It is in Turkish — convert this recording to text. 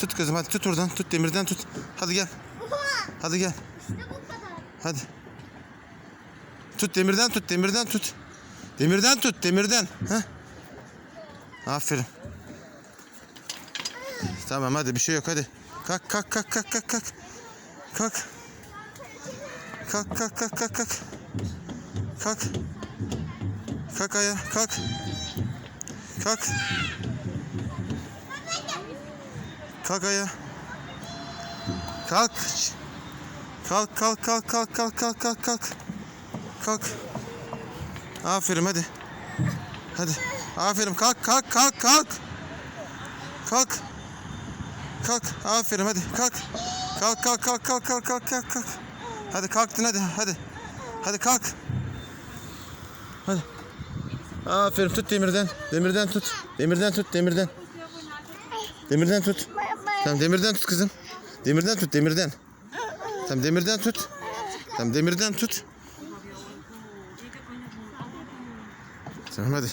Tut kızım hadi tut oradan. Tut demirden tut. Hadi gel. Hadi gel. İşte bu kadar. Hadi. Tut demirden tut demirden tut. Demirden tut demirden. Heh. Aferin. Tamam hadi bir şey yok hadi. Kalk kalk kalk kalk kalk kalk. Kalk. Kalk kalk kalk kalk kalk. Kalk. Kalk ayağa kalk. Kalk. Kalk ayağa. Kalk. Kalk kalk kalk kalk kalk kalk kalk kalk. Kalk. Aferin hadi. Hadi. Aferin kalk kalk kalk kalk. Kalk. Kalk. Aferin hadi kalk. Kalk kalk kalk kalk kalk kalk kalk kalk. Hadi kalktın hadi hadi. Hadi kalk. Hadi. Aferin tut demirden. Demirden tut. Demirden tut demirden. Demirden tut. Tamam demirden tut kızım. Demirden tut demirden. Tamam demirden tut. Tamam demirden tut. Tamam hadi.